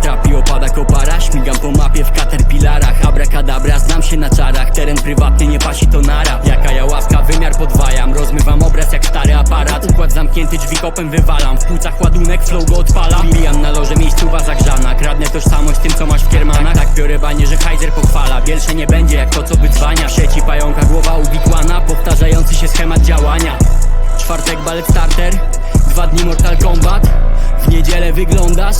trapi, opada kopara Śmigam po mapie w caterpillarach. Abrakadabra, znam się na czarach. Teren prywatny, nie pasi to nara. Jaka ja ławka, wymiar podwajam. Rozmywam obraz jak stary aparat. Układ zamknięty, drzwi kopem wywalam. W płucach ładunek, flow go odpalam Bijam na loże, miejscuwa zagrzana. Kradnę tożsamość tym, co masz w kiermanach. Tak, tak biorę banie, że Kaiser pochwala. Wielsze nie będzie, jak to, co wydzwania W sieci pająka, głowa uwikłana Powtarzający się schemat działania. Czwartek balet starter. Dwa dni Mortal Kombat. W niedzielę wyglądasz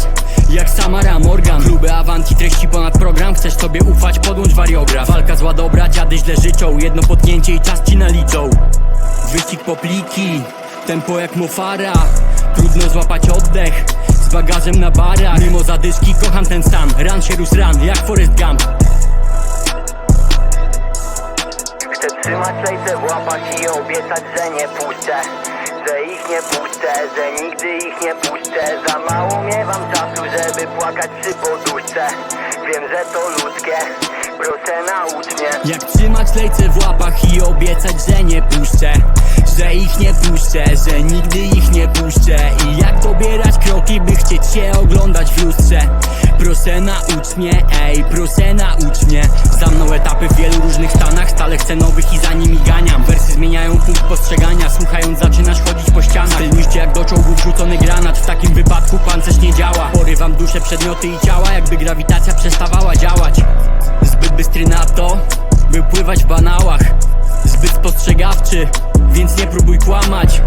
jak Samara Morgan. Kluby Avanti, treści ponad program. Chcesz sobie ufać, podłącz wariograf. Walka zła dobra, dziady źle życzą. Jedno potknięcie i czas ci naliczą. Wyścig po pliki Tempo jak mofara Trudno złapać oddech Z bagażem na bara Mimo zadyszki, kocham ten stan. Run się rus run, jak Forrest Gump. Chcę trzymać lejce w i obiecać, że nie puszczę. Że ich nie puszczę, że nigdy ich nie puszczę. Za mało płakać przy poduszce. Wiem, że to ludzkie, proszę naucz mnie. Jak trzymać lejce w łapach i obiecać, że nie puszczę Że ich nie puszczę, że nigdy ich nie puszczę. I jak dobierać kroki, by chcieć się oglądać w lustrze? Proszę naucz mnie, ej, proszę naucz mnie. Za mną etapy w wielu różnych stanach Stale chcę nowych i za nimi ganiam. Wersy zmieniają punkt postrzegania Słuchając zaczynasz chodzić po ścianach. Styl jak do czołgu wrzucony granat. W takim wypadku pancerz nie działa Duszę, przedmioty i ciała Jakby grawitacja przestawała działać. Zbyt bystry na to, by pływać w banałach. Zbyt spostrzegawczy, więc nie próbuj kłamać.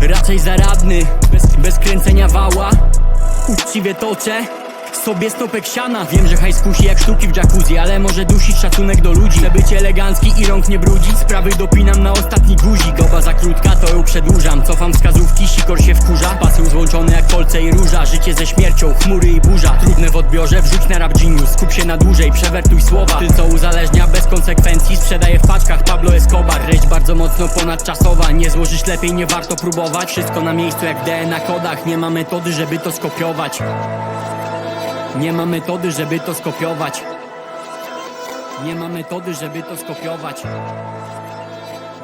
Raczej zaradny, bez, bez kręcenia wała. Uczciwie toczę sobie stopek siana Wiem, że hajs kusi jak sztuki w jacuzzi Ale może dusić szacunek do ludzi. Chcę być elegancki i rąk nie brudzić. Sprawy dopinam na ostatni guzik. Doba za krótka, to ją przedłużam. Cofam wskazówki, sikor się wkurza Jak kolce i róża. Życie ze śmiercią, chmury i burza. Trudne w odbiorze, wrzuć na rap genius. Skup się na dłużej, przewertuj słowa. Ty co uzależnia bez konsekwencji Sprzedaje w paczkach Pablo Escobar. Treść bardzo mocno ponadczasowa Nie złożysz lepiej, nie warto próbować. Wszystko na miejscu jak w DNA kodach Nie ma metody, żeby to skopiować. Nie ma metody, żeby to skopiować. Nie ma metody, żeby to skopiować.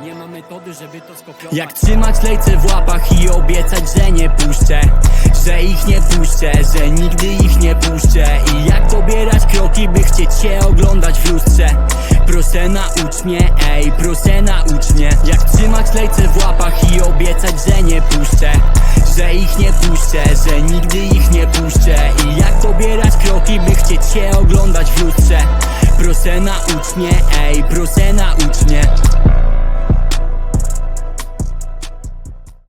Nie ma metody, żeby to skopiować. Jak trzymać lejce w łapach i obiecać, że puszczę. Że ich nie puszczę, że nigdy ich nie puszczę. I jak dobierać kroki, by chcieć się oglądać w lustrze. Proszę naucz mnie, ej, proszę naucz mnie. Jak trzymać lejce w łapach i obiecać, że nie puszczę. Że ich nie puszczę, że nigdy ich nie puszczę I jak dobierać kroki, by chcieć się oglądać w lustrze Proszę naucz mnie, ej, proszę naucz mnie